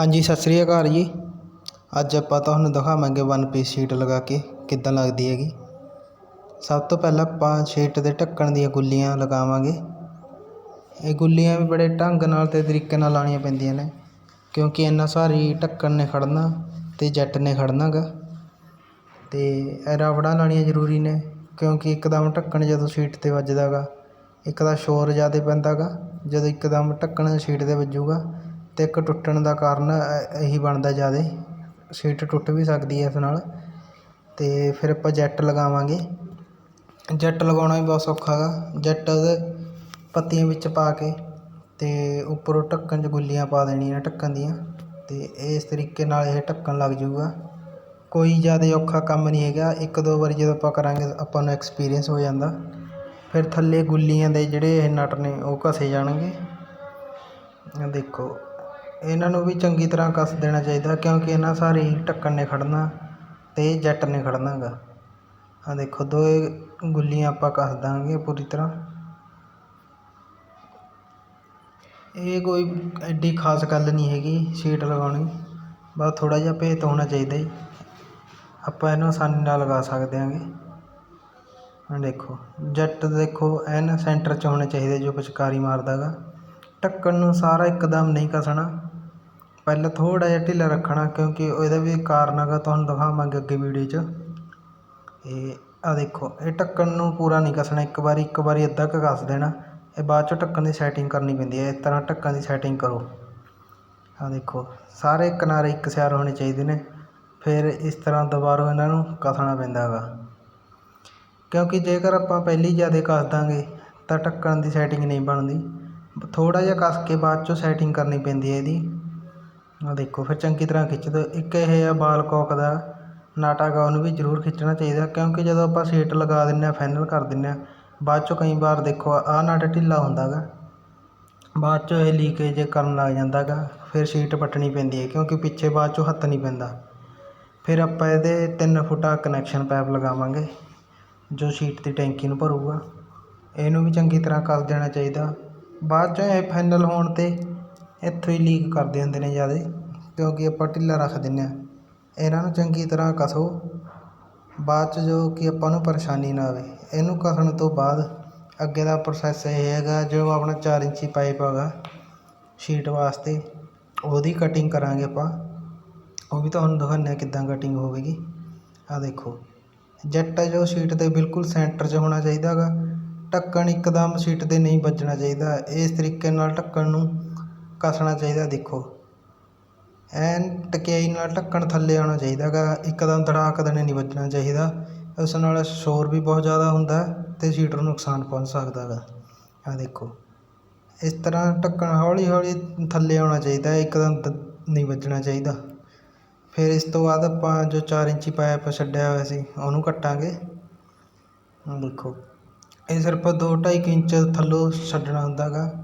ਹਾਂਜੀ, ਸਤਿ ਸ਼੍ਰੀ ਅਕਾਲ ਜੀ। ਅੱਜ ਆਪਾਂ ਤੁਹਾਨੂੰ ਦਿਖਾਵਾਂਗੇ ਵਨ ਪੀਸ ਸ਼ੀਟ ਲਗਾ ਕੇ ਕਿੱਦਾਂ ਲੱਗਦੀ ਹੈਗੀ। ਸਭ ਤੋਂ ਪਹਿਲਾਂ ਆਪਾਂ ਸ਼ੀਟ ਦੇ ਢੱਕਣ ਦੀਆਂ ਗੁੱਲੀਆਂ ਲਗਾਵਾਂਗੇ। ਇਹ ਗੁੱਲੀਆਂ ਵੀ ਬੜੇ ਢੰਗ ਨਾਲ ਅਤੇ ਤਰੀਕੇ ਨਾਲ ਲਾਉਣੀਆਂ ਪੈਂਦੀਆਂ ਨੇ, ਕਿਉਂਕਿ ਇੰਨਾ ਸਾਰੀ ਢੱਕਣ ਨੇ ਖੜਨਾ ਅਤੇ ਜੱਟ ਨੇ ਖੜਨਾ ਗਾ ਅਤੇ ਇਹ ਰਬੜਾਂ ਲਾਉਣੀਆਂ ਜ਼ਰੂਰੀ ਨੇ, ਕਿਉਂਕਿ ਇੱਕਦਮ ਢੱਕਣ ਜਦੋਂ ਸ਼ੀਟ 'ਤੇ ਵੱਜਦਾ ਗਾ ਇੱਕ ਦਾ ਸ਼ੋਰ ਜ਼ਿਆਦਾ ਪੈਂਦਾ ਗਾ ਜਦੋਂ ਇੱਕਦਮ ਢੱਕਣ ਸ਼ੀਟ 'ਤੇ ਵੱਜੂਗਾ ਅਤੇ ਇੱਕ ਟੁੱਟਣ ਦਾ ਕਾਰਨ ਇਹੀ ਬਣਦਾ ਜ਼ਿਆਦਾ ਸ਼ੀਟ ਟੁੱਟ ਵੀ ਸਕਦੀ ਹੈ ਇਸ ਨਾਲ। ਅਤੇ ਫਿਰ ਆਪਾਂ ਜੈੱਟ ਲਗਾਵਾਂਗੇ। ਜੈੱਟ ਲਗਾਉਣਾ ਵੀ ਬਹੁਤ ਸੌਖਾ ਗਾ। ਜੈਟ ਉਹਦੇ ਪੱਤੀਆਂ ਵਿੱਚ ਪਾ ਕੇ ਅਤੇ ਉੱਪਰੋਂ ਢੱਕਣ 'ਚ ਗੁੱਲੀਆਂ ਪਾ ਦੇਣੀਆਂ ਢੱਕਣ ਦੀਆਂ। ਅਤੇ ਇਸ ਤਰੀਕੇ ਨਾਲ ਇਹ ਢੱਕਣ ਲੱਗ ਜਾਊਗਾ ਕੋਈ ਜ਼ਿਆਦਾ ਔਖਾ ਕੰਮ ਨਹੀਂ ਹੈਗਾ। ਇੱਕ ਦੋ ਵਾਰੀ ਜਦੋਂ ਆਪਾਂ ਕਰਾਂਗੇ ਆਪਾਂ ਨੂੰ ਐਕਸਪੀਰੀਅੰਸ ਹੋ ਜਾਂਦਾ। ਫਿਰ ਥੱਲੇ ਗੁੱਲੀਆਂ ਦੇ ਜਿਹੜੇ ਇਹ ਨਟ ਨੇ ਉਹ ਘਸੇ ਜਾਣਗੇ। ਦੇਖੋ। ਇਹਨਾਂ ਨੂੰ ਵੀ ਚੰਗੀ ਤਰ੍ਹਾਂ ਕੱਸ ਦੇਣਾ ਚਾਹੀਦਾ ਕਿਉਂਕਿ ਇਹਨਾਂ ਸਾਰੇ ਹੀ ਢੱਕਣ ਨੇ ਖੜ੍ਹਨਾ ਅਤੇ ਜੈਟ ਨੇ ਖੜ੍ਹਨਾ ਗਾ ਆਹ ਦੇਖੋ, ਦੋਏ ਗੁੱਲੀਆਂ ਆਪਾਂ ਕੱਸ ਦਾਂਗੇ ਪੂਰੀ ਤਰ੍ਹਾਂ। ਇਹ ਕੋਈ ਐਡੀ ਖਾਸ ਗੱਲ ਨਹੀਂ ਹੈਗੀ ਸ਼ੀਟ ਲਗਾਉਣੀ, ਬਸ ਥੋੜ੍ਹਾ ਜਿਹਾ ਭੇਤ ਹੋਣਾ ਚਾਹੀਦਾ ਜੀ। ਆਪਾਂ ਇਹਨੂੰ ਆਸਾਨੀ ਨਾਲ ਲਗਾ ਸਕਦੇ ਹਾਂਗੇ। ਆਹ ਦੇਖੋ, ਜੈਟ ਦੇਖੋ, ਐਨ ਸੈਂਟਰ 'ਚ ਹੋਣੇ ਚਾਹੀਦੇ ਜੋ ਪਿਚਕਾਰੀ ਮਾਰਦਾ ਗਾ ਢੱਕਣ ਨੂੰ ਸਾਰਾ ਇੱਕਦਮ ਨਹੀਂ ਕੱਸਣਾ। ਪਹਿਲਾਂ ਥੋੜ੍ਹਾ ਜਿਹਾ ਢਿੱਲਾ ਰੱਖਣਾ ਕਿਉਂਕਿ ਇਹਦਾ ਵੀ ਕਾਰਨ ਹੈਗਾ, ਤੁਹਾਨੂੰ ਦਿਖਾਵਾਂਗੇ ਅੱਗੇ ਵੀਡੀਓ 'ਚ। ਇਹ ਆ ਦੇਖੋ, ਇਹ ਢੱਕਣ ਨੂੰ ਪੂਰਾ ਨਹੀਂ ਕੱਸਣਾ, ਇੱਕ ਵਾਰੀ ਇੱਕ ਵਾਰੀ ਅੱਧਾ ਕੁ ਕੱਸ ਦੇਣਾ। ਇਹ ਬਾਅਦ 'ਚੋਂ ਢੱਕਣ ਦੀ ਸੈਟਿੰਗ ਕਰਨੀ ਪੈਂਦੀ ਹੈ, ਇਸ ਤਰ੍ਹਾਂ ਢੱਕਣ ਦੀ ਸੈਟਿੰਗ ਕਰੋ। ਆ ਦੇਖੋ, ਸਾਰੇ ਕਿਨਾਰੇ ਇੱਕ ਸਿਆਰ ਹੋਣੇ ਚਾਹੀਦੇ ਨੇ, ਫਿਰ ਇਸ ਤਰ੍ਹਾਂ ਦੁਬਾਰਾ ਇਹਨਾਂ ਨੂੰ ਕੱਸਣਾ ਪੈਂਦਾ ਹੈਗਾ। ਕਿਉਂਕਿ ਜੇਕਰ ਆਪਾਂ ਪਹਿਲੀ ਜ਼ਿਆਦਾ ਕੱਸ ਦਾਂਗੇ, ਤਾਂ ਢੱਕਣ ਦੀ ਸੈਟਿੰਗ ਨਹੀਂ ਬਣਦੀ। ਥੋੜ੍ਹਾ ਜਿਹਾ ਕੱਸ ਕੇ ਬਾਅਦ 'ਚੋਂ ਸੈਟਿੰਗ ਕਰਨੀ ਪੈਂਦੀ ਹੈ ਇਹਦੀ। ਆ ਦੇਖੋ, ਫਿਰ ਚੰਗੀ ਤਰ੍ਹਾਂ ਖਿੱਚ ਦਿਓ ਇੱਕ ਇਹ ਆ ਬਾਲ ਕੋਕ ਦਾ, ਨਾਟਾ ਗਾ ਉਹਨੂੰ ਵੀ ਜ਼ਰੂਰ ਖਿੱਚਣਾ ਚਾਹੀਦਾ, ਕਿਉਂਕਿ ਜਦੋਂ ਆਪਾਂ ਸੀਟ ਲਗਾ ਦਿੰਦੇ ਹਾਂ ਫਾਈਨਲ ਕਰ ਦਿੰਦੇ ਹਾਂ, ਬਾਅਦ 'ਚੋਂ ਕਈ ਵਾਰ ਦੇਖੋ ਆਹ ਨਟ ਢਿੱਲਾ ਹੁੰਦਾ ਗਾ। ਬਾਅਦ 'ਚੋਂ ਇਹ ਲੀਕੇਜ ਕਰਨ ਲੱਗ ਜਾਂਦਾ ਗਾ, ਫਿਰ ਸੀਟ ਪੱਟਣੀ ਪੈਂਦੀ ਹੈ, ਕਿਉਂਕਿ ਪਿੱਛੇ ਬਾਅਦ 'ਚੋਂ ਹੱਥ ਨਹੀਂ ਪੈਂਦਾ। ਫਿਰ ਆਪਾਂ ਇਹਦੇ ਤਿੰਨ ਫੁੱਟਾ ਕਨੈਕਸ਼ਨ ਪਾਈਪ ਲਗਾਵਾਂਗੇ, ਜੋ ਸ਼ੀਟ ਦੀ ਟੈਂਕੀ ਨੂੰ ਭਰੂਗਾ। ਇਹਨੂੰ ਵੀ ਚੰਗੀ ਤਰ੍ਹਾਂ ਕਰ ਦੇਣਾ ਚਾਹੀਦਾ। ਬਾਅਦ 'ਚੋਂ ਇਹ ਫਾਈਨਲ ਹੋਣ 'ਤੇ ਇੱਥੋਂ ਹੀ ਲੀਕ ਕਰਦੇ ਹੁੰਦੇ ਨੇ ਜ਼ਿਆਦਾ, ਕਿਉਂਕਿ ਆਪਾਂ ਢਿੱਲਾ ਰੱਖ ਦਿੰਦੇ ਹਾਂ। ਇਹਨਾਂ ਨੂੰ ਚੰਗੀ ਤਰ੍ਹਾਂ ਕੱਸੋ, ਬਾਅਦ 'ਚ ਜੋ ਕਿ ਆਪਾਂ ਨੂੰ ਪਰੇਸ਼ਾਨੀ ਨਾ ਆਵੇ। ਇਹਨੂੰ ਕੱਸਣ ਤੋਂ ਬਾਅਦ ਅੱਗੇ ਦਾ ਪ੍ਰੋਸੈਸ ਇਹ ਹੈਗਾ, ਜੋ ਆਪਣਾ ਚਾਰ ਇੰਚੀ ਪਾਈਪ ਹੈਗਾ ਸ਼ੀਟ ਵਾਸਤੇ, ਉਹਦੀ ਕਟਿੰਗ ਕਰਾਂਗੇ ਆਪਾਂ। ਉਹ ਵੀ ਤੁਹਾਨੂੰ ਦਿਖਾਉਂਦੇ ਹਾਂ ਕਿੱਦਾਂ ਕਟਿੰਗ ਹੋਵੇਗੀ। ਆ ਦੇਖੋ, ਜੈਟ ਜੋ ਸ਼ੀਟ ਦੇ ਬਿਲਕੁਲ ਸੈਂਟਰ 'ਚ ਹੋਣਾ ਚਾਹੀਦਾ ਹੈਗਾ। ਢੱਕਣ ਇੱਕਦਮ ਸ਼ੀਟ 'ਤੇ ਨਹੀਂ ਵੱਜਣਾ ਚਾਹੀਦਾ। ਇਸ ਤਰੀਕੇ ਨਾਲ ਢੱਕਣ ਨੂੰ ਕੱਸਣਾ ਚਾਹੀਦਾ ਦੇਖੋ। ਐਨ ਟਕਿਆਈ ਨਾਲ ਢੱਕਣ ਥੱਲੇ ਆਉਣਾ ਚਾਹੀਦਾ ਗਾ ਇੱਕਦਮ ਧੜਾਕ ਦੇਣੇ ਨਹੀਂ ਵੱਜਣਾ ਚਾਹੀਦਾ। ਉਸ ਨਾਲ ਸ਼ੋਰ ਵੀ ਬਹੁਤ ਜ਼ਿਆਦਾ ਹੁੰਦਾ ਅਤੇ ਸੀਟਰ ਨੂੰ ਨੁਕਸਾਨ ਪਹੁੰਚ ਸਕਦਾ ਗਾ ਆ ਦੇਖੋ। ਇਸ ਤਰ੍ਹਾਂ ਢੱਕਣ ਹੌਲੀ ਹੌਲੀ ਥੱਲੇ ਆਉਣਾ ਚਾਹੀਦਾ ਇੱਕਦਮ ਦ- ਨਹੀਂ ਵੱਜਣਾ ਚਾਹੀਦਾ। ਫਿਰ ਇਸ ਤੋਂ ਬਾਅਦ ਆਪਾਂ ਜੋ 4 ਇੰਚੀ ਪਾਇਪ ਛੱਡਿਆ ਹੋਇਆ ਸੀ, ਉਹਨੂੰ ਕੱਟਾਂਗੇ। ਦੇਖੋ। ਇਹ ਸਿਰਫ ਦੋ ਢਾਈ ਕੁ ਇੰਚ ਥੱਲੋਂ ਛੱਡਣਾ ਹੁੰਦਾ ਗਾ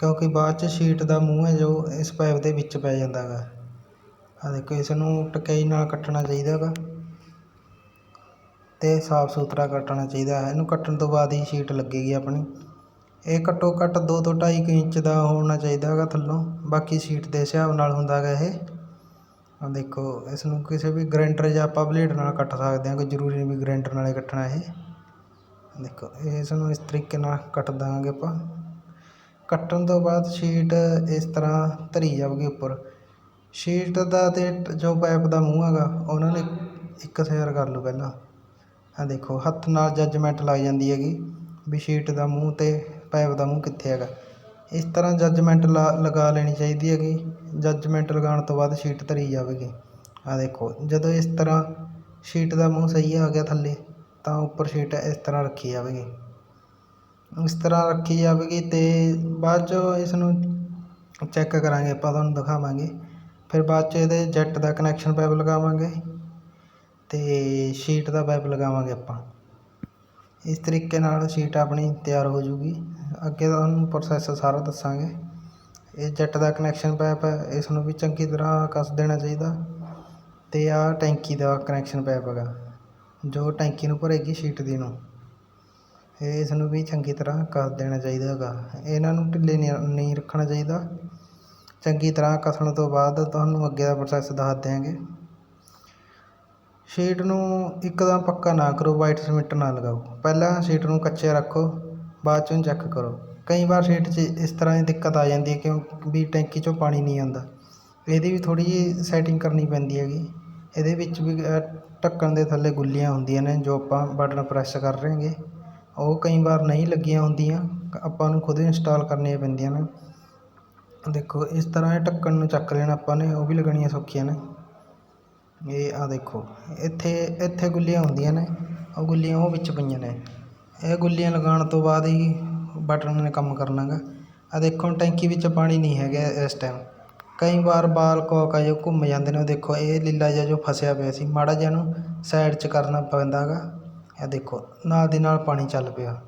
ਕਿਉਂਕਿ ਬਾਅਦ 'ਚ ਸ਼ੀਟ ਦਾ ਮੂੰਹ ਹੈ ਜੋ ਇਸ ਪਾਈਪ ਦੇ ਵਿੱਚ ਪੈ ਜਾਂਦਾ ਗਾ। ਆ ਦੇਖੋ ਇਸ ਨੂੰ ਟਕਈ ਨਾਲ ਕੱਟਣਾ ਚਾਹੀਦਾ ਗਾ ਅਤੇ ਸਾਫ਼ ਸੁਥਰਾ ਕੱਟਣਾ ਚਾਹੀਦਾ ਹੈ। ਇਹਨੂੰ ਕੱਟਣ ਤੋਂ ਬਾਅਦ ਹੀ ਸ਼ੀਟ ਲੱਗੇਗੀ ਆਪਣੀ। ਇਹ ਘੱਟੋ ਘੱਟ ਦੋ ਤੋਂ ਢਾਈ ਕੁ ਇੰਚ ਦਾ ਹੋਣਾ ਚਾਹੀਦਾ ਹੈਗਾ ਥੱਲੋਂ। ਬਾਕੀ ਸ਼ੀਟ ਦੇ ਹਿਸਾਬ ਨਾਲ ਹੁੰਦਾ ਗਾ ਇਹ। ਆ ਦੇਖੋ ਇਸ ਨੂੰ ਕਿਸੇ ਵੀ ਗਰੈਂਡਰ ਜਾਂ ਆਪਾਂ ਬਲੇਡ ਨਾਲ ਕੱਟ ਸਕਦੇ ਹਾਂ। ਕੋਈ ਜ਼ਰੂਰੀ ਨਹੀਂ ਵੀ ਗਰੈਂਡਰ ਨਾਲ ਹੀ ਕੱਟਣਾ ਇਹ। ਦੇਖੋ ਇਸ ਨੂੰ ਇਸ ਤਰੀਕੇ ਨਾਲ ਕੱਟ ਦਾਂਗੇ ਆਪਾਂ। ਕੱਟਣ ਤੋਂ ਬਾਅਦ ਸ਼ੀਟ ਇਸ ਤਰ੍ਹਾਂ ਧਰੀ ਜਾਊਗੀ ਉੱਪਰ। ਸ਼ੀਟ ਦਾ ਅਤੇ ਜੋ ਪਾਈਪ ਦਾ ਮੂੰਹ ਹੈਗਾ, ਉਹਨਾਂ ਨੂੰ ਇੱਕ ਸਿਰ ਕਰ ਲਓ ਪਹਿਲਾਂ। ਆ ਦੇਖੋ, ਹੱਥ ਨਾਲ ਜੱਜਮੈਂਟ ਲੱਗ ਜਾਂਦੀ ਹੈਗੀ ਵੀ ਸ਼ੀਟ ਦਾ ਮੂੰਹ ਅਤੇ ਪਾਈਪ ਦਾ ਮੂੰਹ ਕਿੱਥੇ ਹੈਗਾ। ਇਸ ਤਰ੍ਹਾਂ ਜੱਜਮੈਂਟ ਲਾ, ਲਗਾ ਲੈਣੀ ਚਾਹੀਦੀ ਹੈਗੀ। ਜੱਜਮੈਂਟ ਲਗਾਉਣ ਤੋਂ ਬਾਅਦ ਸ਼ੀਟ ਧਰੀ ਜਾਵੇਗੀ। ਆ ਦੇਖੋ, ਜਦੋਂ ਇਸ ਤਰ੍ਹਾਂ ਸ਼ੀਟ ਦਾ ਮੂੰਹ ਸਹੀ ਆ ਗਿਆ ਥੱਲੇ, ਤਾਂ ਉੱਪਰ ਸ਼ੀਟ ਇਸ ਤਰ੍ਹਾਂ ਰੱਖੀ ਜਾਵੇਗੀ। ਇਸ ਤਰ੍ਹਾਂ ਰੱਖੀ ਜਾਵੇਗੀ ਅਤੇ ਬਾਅਦ 'ਚੋਂ ਇਸ ਨੂੰ ਚੈੱਕ ਕਰਾਂਗੇ, ਆਪਾਂ ਤੁਹਾਨੂੰ ਦਿਖਾਵਾਂਗੇ। ਫਿਰ ਬਾਅਦ 'ਚ ਇਹਦੇ ਜੈੱਟ ਦਾ ਕਨੈਕਸ਼ਨ ਪਾਈਪ ਲਗਾਵਾਂਗੇ ਅਤੇ ਸ਼ੀਟ ਦਾ ਪਾਈਪ ਲਗਾਵਾਂਗੇ ਆਪਾਂ। ਇਸ ਤਰੀਕੇ ਨਾਲ ਸ਼ੀਟ ਆਪਣੀ ਤਿਆਰ ਹੋ ਜੂਗੀ। ਅੱਗੇ ਦਾ ਤੁਹਾਨੂੰ ਪ੍ਰੋਸੈਸ ਸਾਰਾ ਦੱਸਾਂਗੇ। ਇਹ ਜੈੱਟ ਦਾ ਕਨੈਕਸ਼ਨ ਪਾਈਪ ਹੈ ਇਸ ਨੂੰ ਵੀ ਚੰਗੀ ਤਰ੍ਹਾਂ ਕੱਸ ਦੇਣਾ ਚਾਹੀਦਾ। ਅਤੇ ਆਹ ਟੈਂਕੀ ਦਾ ਕਨੈਕਸ਼ਨ ਪਾਈਪ ਹੈਗਾ, ਜੋ ਟੈਂਕੀ ਨੂੰ ਭਰੇਗੀ ਸ਼ੀਟ ਦੀ ਨੂੰ। ਇਸ ਨੂੰ ਵੀ ਚੰਗੀ ਤਰ੍ਹਾਂ ਕੱਸ ਦੇਣਾ ਚਾਹੀਦਾ ਹੈਗਾ। ਇਹਨਾਂ ਨੂੰ ਢਿੱਲੇ ਨਹੀਂ ਨਹੀਂ ਰੱਖਣਾ ਚਾਹੀਦਾ। ਚੰਗੀ ਤਰ੍ਹਾਂ ਕੱਸਣ ਤੋਂ ਬਾਅਦ ਤੁਹਾਨੂੰ ਅੱਗੇ ਦਾ ਪ੍ਰੋਸੈਸ ਦੱਸ ਦਿਆਂਗੇ। ਸ਼ੀਟ ਨੂੰ ਇੱਕਦਮ ਪੱਕਾ ਨਾ ਕਰੋ ਵਾਈਟ ਸੀਮਿੰਟ ਨਾ ਲਗਾਓ। ਪਹਿਲਾਂ ਸ਼ੀਟ ਨੂੰ ਕੱਚੇ ਰੱਖੋ, ਬਾਅਦ ਚੋਂ ਚੈੱਕ ਕਰੋ। ਕਈ ਵਾਰ ਸ਼ੀਟ 'ਚ ਇਸ ਤਰ੍ਹਾਂ ਦੀ ਦਿੱਕਤ ਆ ਜਾਂਦੀ ਹੈ ਕਿਉਂ ਵੀ ਟੈਂਕੀ 'ਚੋਂ ਪਾਣੀ ਨਹੀਂ ਆਉਂਦਾ। ਇਹਦੀ ਵੀ ਥੋੜ੍ਹੀ ਜਿਹੀ ਸੈਟਿੰਗ ਕਰਨੀ ਪੈਂਦੀ ਹੈਗੀ। ਇਹਦੇ ਵਿੱਚ ਵੀ ਢੱਕਣ ਦੇ ਥੱਲੇ ਗੁੱਲੀਆਂ ਹੁੰਦੀਆਂ ਨੇ ਜੋ ਆਪਾਂ ਬਟਨ ਪ੍ਰੈਸ ਕਰ ਰਹੇ ਹੈਗੇ। ਉਹ ਕਈ ਵਾਰ ਨਹੀਂ ਲੱਗੀਆਂ ਹੁੰਦੀਆਂ, ਆਪਾਂ ਨੂੰ ਖੁਦ ਇੰਸਟਾਲ ਕਰਨੀਆਂ ਪੈਂਦੀਆਂ ਨੇ। ਦੇਖੋ, ਇਸ ਤਰ੍ਹਾਂ ਇਹ ਢੱਕਣ ਨੂੰ ਚੱਕ ਲੈਣਾ ਆਪਾਂ ਨੇ, ਉਹ ਵੀ ਲੱਗਣੀਆਂ ਸੌਖੀਆਂ ਨੇ। ਇਹ ਆ ਦੇਖੋ, ਇੱਥੇ ਇੱਥੇ ਗੁੱਲੀਆਂ ਹੁੰਦੀਆਂ ਨੇ, ਉਹ ਗੁੱਲੀਆਂ ਉਹ ਵਿੱਚ ਪਈਆਂ ਨੇ। ਇਹ ਗੁੱਲੀਆਂ ਲਗਾਉਣ ਤੋਂ ਬਾਅਦ ਹੀ ਬਟਨ ਨੇ ਕੰਮ ਕਰਨਾ ਗਾ ਆ ਦੇਖੋ, ਟੈਂਕੀ ਵਿੱਚ ਪਾਣੀ ਨਹੀਂ ਹੈਗਾ ਇਸ ਟਾਈਮ ਕਈ ਵਾਰ ਬਾਲ ਕੋਕ ਆ ਜੋ ਘੁੰਮ ਜਾਂਦੇ ਨੇ, ਉਹ ਦੇਖੋ, ਇਹ ਲੀਲਾ ਜਿਹਾ ਜੋ ਫਸਿਆ ਪਿਆ ਸੀ, ਮਾੜਾ ਜਿਹਾ ਨੂੰ ਸਾਈਡ 'ਚ ਕਰਨਾ ਪੈਂਦਾ ਗਾ ਇਹ ਦੇਖੋ, ਨਾਲ ਦੀ ਨਾਲ ਪਾਣੀ ਚੱਲ ਪਿਆ।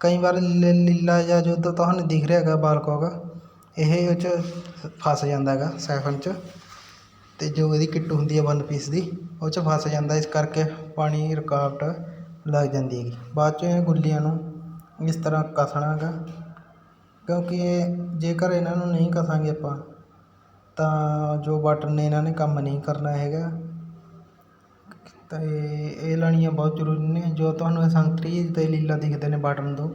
ਕਈ ਵਾਰ ਲ, ਲੀਲਾ ਜਾਂ ਜੋ ਤੁਹਾਨੂੰ ਦਿਖ ਰਿਹਾ ਹੈਗਾ ਬਾਲਕੋਕ ਇਹ ਉਹ 'ਚ ਫਸ ਜਾਂਦਾ ਹੈਗਾ, ਸੈਫਨ 'ਚ। ਅਤੇ ਜੋ ਇਹਦੀ ਕਿੱਟ ਹੁੰਦੀ ਹੈ ਵਨ ਪੀਸ ਦੀ, ਉਹ 'ਚ ਫਸ ਜਾਂਦਾ, ਇਸ ਕਰਕੇ ਪਾਣੀ ਰੁਕਾਵਟ ਲੱਗ ਜਾਂਦੀ ਹੈਗੀ। ਬਾਅਦ 'ਚੋਂ ਗੁੱਲੀਆਂ ਨੂੰ ਇਸ ਤਰ੍ਹਾਂ ਕੱਸਣਾ ਹੈਗਾ, ਕਿਉਂਕਿ ਇਹ ਜੇਕਰ ਇਹਨਾਂ ਨੂੰ ਨਹੀਂ ਕੱਸਾਂਗੇ ਆਪਾਂ, ਤਾਂ ਜੋ ਬਟਨ ਨੇ ਇਹਨਾਂ ਨੇ ਕੰਮ ਨਹੀਂ ਕਰਨਾ ਹੈਗਾ। ਅਤੇ ਇਹ ਲਾਉਣੀਆਂ ਬਹੁਤ ਜ਼ਰੂਰੀ ਨੇ, ਜੋ ਤੁਹਾਨੂੰ ਇਹ ਸੰਤਰੀ ਅਤੇ ਲੀਲਾ ਦਿਖਦੇ ਨੇ ਬਟਨ ਦੋ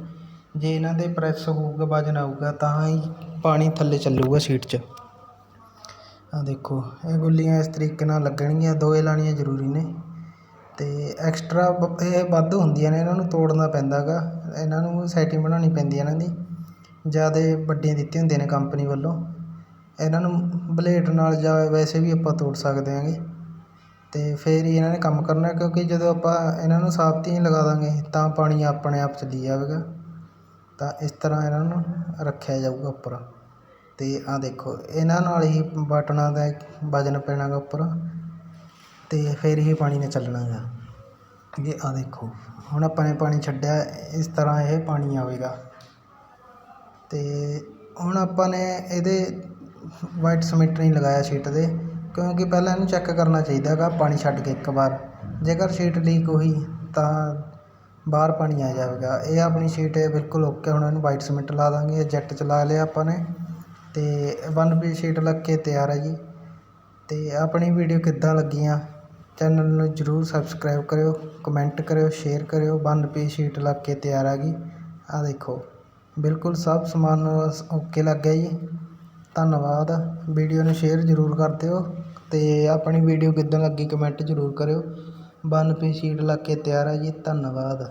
ਜੇ ਇਹਨਾਂ 'ਤੇ ਪ੍ਰੈਸ ਹੋਊਗਾ, ਵਜਨ ਆਊਗਾ, ਤਾਂ ਹੀ ਪਾਣੀ ਥੱਲੇ ਚੱਲੂਗਾ ਸ਼ੀਟ 'ਚ। ਆ ਦੇਖੋ, ਇਹ ਗੁੱਲੀਆਂ ਇਸ ਤਰੀਕੇ ਨਾਲ ਲੱਗਣਗੀਆਂ, ਦੋਏ ਲਾਉਣੀਆਂ ਜ਼ਰੂਰੀ ਨੇ। ਅਤੇ ਐਕਸਟਰਾ ਇਹ ਵੱਧ ਹੁੰਦੀਆਂ ਨੇ, ਇਹਨਾਂ ਨੂੰ ਤੋੜਨਾ ਪੈਂਦਾ ਗਾ ਇਹਨਾਂ ਨੂੰ ਸੈਟਿੰਗ ਬਣਾਉਣੀ ਪੈਂਦੀ ਹੈ ਇਹਨਾਂ ਦੀ। ਜ਼ਿਆਦਾ ਵੱਡੀਆਂ ਦਿੱਤੀਆਂ ਹੁੰਦੀਆਂ ਨੇ ਕੰਪਨੀ ਵੱਲੋਂ। ਇਹਨਾਂ ਨੂੰ ਬਲੇਡ ਨਾਲ ਜਾਂ ਵੈਸੇ ਵੀ ਆਪਾਂ ਤੋੜ ਸਕਦੇ ਹੈਗੇ ਅਤੇ ਫਿਰ ਹੀ ਇਹਨਾਂ ਨੇ ਕੰਮ ਕਰਨਾ, ਕਿਉਂਕਿ ਜਦੋਂ ਆਪਾਂ ਇਹਨਾਂ ਨੂੰ ਸਾਬਤੀ ਹੀ ਲਗਾ ਦਾਂਗੇ, ਤਾਂ ਪਾਣੀ ਆਪਣੇ ਆਪ ਚੱਲੀ ਜਾਵੇਗਾ। ਤਾਂ ਇਸ ਤਰ੍ਹਾਂ ਇਹਨਾਂ ਨੂੰ ਰੱਖਿਆ ਜਾਊਗਾ ਉੱਪਰ। ਅਤੇ ਆਹ ਦੇਖੋ, ਇਹਨਾਂ ਨਾਲ ਹੀ ਬਟਨਾਂ ਦਾ ਵਜਨ ਪੈਣਾ ਗਾ ਉੱਪਰ। ਅਤੇ ਫਿਰ ਹੀ ਪਾਣੀ ਨੇ ਚੱਲਣਾ ਗਾ ਇਹ ਆਹ ਦੇਖੋ, ਹੁਣ ਆਪਾਂ ਨੇ ਪਾਣੀ ਛੱਡਿਆ, ਇਸ ਤਰ੍ਹਾਂ ਇਹ ਪਾਣੀ ਆਵੇਗਾ। ਅਤੇ ਹੁਣ ਆਪਾਂ ਨੇ ਇਹਦੇ ਵਾਈਟ ਸੀਮਿੰਟ ਨਹੀਂ ਲਗਾਇਆ ਸ਼ੀਟ ਦੇ। ਕਿਉਂਕਿ ਪਹਿਲਾਂ ਇਹਨੂੰ ਚੈੱਕ ਕਰਨਾ ਚਾਹੀਦਾ ਹੈਗਾ, ਪਾਣੀ ਛੱਡ ਕੇ ਇੱਕ ਵਾਰ। ਜੇਕਰ ਸ਼ੀਟ ਲੀਕ ਹੋਈ, ਤਾਂ ਬਾਹਰ ਪਾਣੀ ਆ ਜਾਵੇਗਾ। ਇਹ ਆਪਣੀ ਸ਼ੀਟ ਬਿਲਕੁਲ ਓਕੇ ਹੁਣ ਇਹਨੂੰ ਵਾਈਟ ਸੀਮਿੰਟ ਲਾ ਦਾਂਗੇ ਜੈਟ ਚਲਾ ਲਿਆ ਆਪਾਂ ਨੇ। ਅਤੇ ਵਨ ਪੀਸ ਸ਼ੀਟ ਲੱਗ ਕੇ ਤਿਆਰ ਹੈ ਜੀ। ਅਤੇ ਆਪਣੀ ਵੀਡੀਓ ਕਿੱਦਾਂ ਲੱਗੀਆਂ ਚੈਨਲ ਨੂੰ ਜ਼ਰੂਰ ਸਬਸਕ੍ਰਾਈਬ ਕਰਿਓ ਕਮੈਂਟ ਕਰਿਓ ਸ਼ੇਅਰ ਕਰਿਓ। ਵਨ ਪੀਸ ਸ਼ੀਟ ਲੱਗ ਕੇ ਤਿਆਰ ਆ ਗਈ ਆਹ ਦੇਖੋ, ਬਿਲਕੁਲ ਸਭ ਸਮਾਨ ਓਕੇ ਲੱਗ ਗਿਆ ਜੀ। ਧੰਨਵਾਦ। ਵੀਡੀਓ ਨੂੰ ਸ਼ੇਅਰ ਜ਼ਰੂਰ ਕਰ ਦਿਓ। ਅਤੇ ਆਪਣੀ ਵੀਡੀਓ ਕਿੱਦਾਂ ਲੱਗੀ ਕਮੈਂਟ ਜ਼ਰੂਰ ਕਰਿਓ। ਵਨ ਪੀਸ ਸ਼ੀਟ ਲੱਗ ਕੇ ਤਿਆਰ ਹੈ ਜੀ, ਧੰਨਵਾਦ।